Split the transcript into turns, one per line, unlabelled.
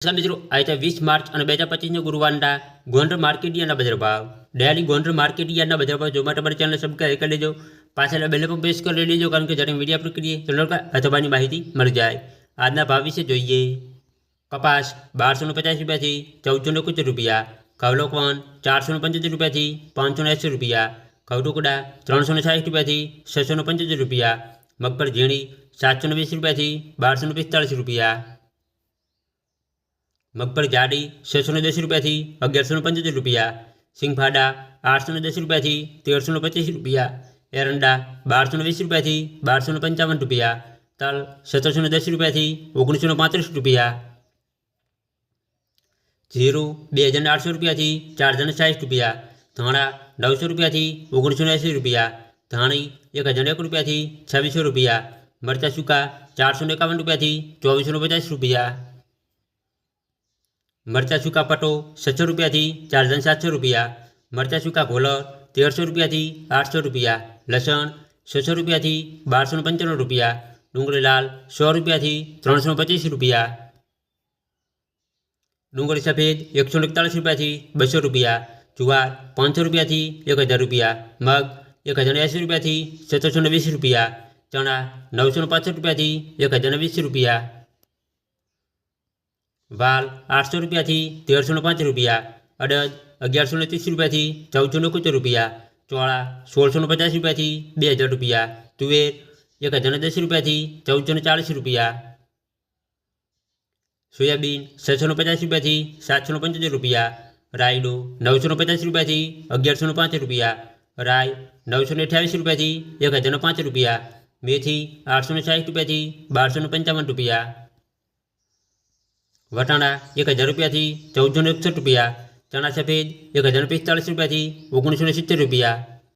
નમસ્કાર મિત્રો આજે વીસ માર્ચ અને બે હજાર પચીસના ગુરુવારના ગોંડલ માર્કેટ યાર્ડના બજાર ભાવ ડેલી ગોંડલ માર્કેટ યાર્ડના બજાર ભાવ જોવા માટે અમારી ચેનલ સબસ્ક્રાઈબ કરી લેજો પાછળ બેલ પણ પ્રેસ કરી લેજો કારણ કે જ્યારે વિડીયો અપલોડ કરીએ તો લોકો અથવાની માહિતી મળી જાય આજના ભાવ વિશે જોઈએ કપાસ બારસો ને પચાસ રૂપિયાથી ચૌદસો ને એકોતેર રૂપિયા કવલોકવન ચારસો ને પંચોતેર રૂપિયાથી પાંચસો ને એંસી રૂપિયા કવટુકડા ત્રણસો ને સાઠ રૂપિયાથી છસો ને પંચોતેર રૂપિયા મગફળ ઝીણી સાતસો ને વીસ રૂપિયાથી બારસો ને પિસ્તાળીસ રૂપિયા મગફળી જાડી છસો ને દસ રૂપિયાથી અગિયારસો ને પંચોતેર રૂપિયા સિંગફાડા આઠસો ને દસ રૂપિયાથી તેરસો ને પચીસ રૂપિયા એરંડા બારસો ને વીસ રૂપિયાથી બારસો ને પંચાવન રૂપિયા તલ સત્તરસો ને દસ રૂપિયાથી ઓગણીસો ને પાંત્રીસ રૂપિયા જીરું બે હજાર ને આઠસો રૂપિયાથી ચાર હજાર ને સાઠ રૂપિયા ધાણા નવસો રૂપિયાથી ઓગણીસો ને એંસી રૂપિયા ધાણી એક હજાર ને એક રૂપિયાથી છવ્વીસો રૂપિયા મરચાં સૂકા ચારસો ને એકાવન રૂપિયાથી ચોવીસો ને પચાસ રૂપિયા મરચાં સૂકા પટો છસો રૂપિયાથી ચાર હજાર સાતસો રૂપિયા મરચાં સૂકા ઘોલર તેરસો રૂપિયાથી આઠસો રૂપિયા લસણ છસો રૂપિયાથી બારસો ને પંચાણું રૂપિયા ડુંગળી લાલ સો રૂપિયાથી ત્રણસો પચીસ રૂપિયા ડુંગળી સફેદ એકસો એકતાળીસ રૂપિયાથી બસો રૂપિયા જુવાર પાંચસો રૂપિયાથી એક હજાર રૂપિયા મગ એક હજાર એંસી રૂપિયાથી સત્તરસો ને વીસ રૂપિયા ચણા નવસો ને પાસઠ રૂપિયાથી એક હજાર ને વીસ રૂપિયા વાલ આઠસો રૂપિયાથી તેરસો ને પાંચ રૂપિયા અડદ અગિયારસો ને ત્રીસ રૂપિયાથી ચૌદસો ને એકોતેર રૂપિયા ચોળા સોળસો ને પચાસ રૂપિયાથી બે હજાર રૂપિયા તુવેર એક હજાર ને દસ રૂપિયાથી ચૌદસો ને ચાલીસ રૂપિયા સોયાબીન છસો ને પચાસ રૂપિયાથી સાતસો ને પંચોતેર રૂપિયા રાયડો નવસો ને પચાસ રૂપિયાથી અગિયારસો ને પાંચ રૂપિયા રાય નવસો ને અઠ્યાવીસ રૂપિયાથી એક હજાર ને પાંચ રૂપિયા મેથી આઠસો ને સાઠ રૂપિયાથી બારસો ને પંચાવન રૂપિયા વટાણા એક હજાર રૂપિયાથી ચૌદસો એકસઠ રૂપિયા, ચણા સફેદ એક હજાર પિસ્તાળીસ રૂપિયાથી ઓગણીસો સિત્તેર રૂપિયા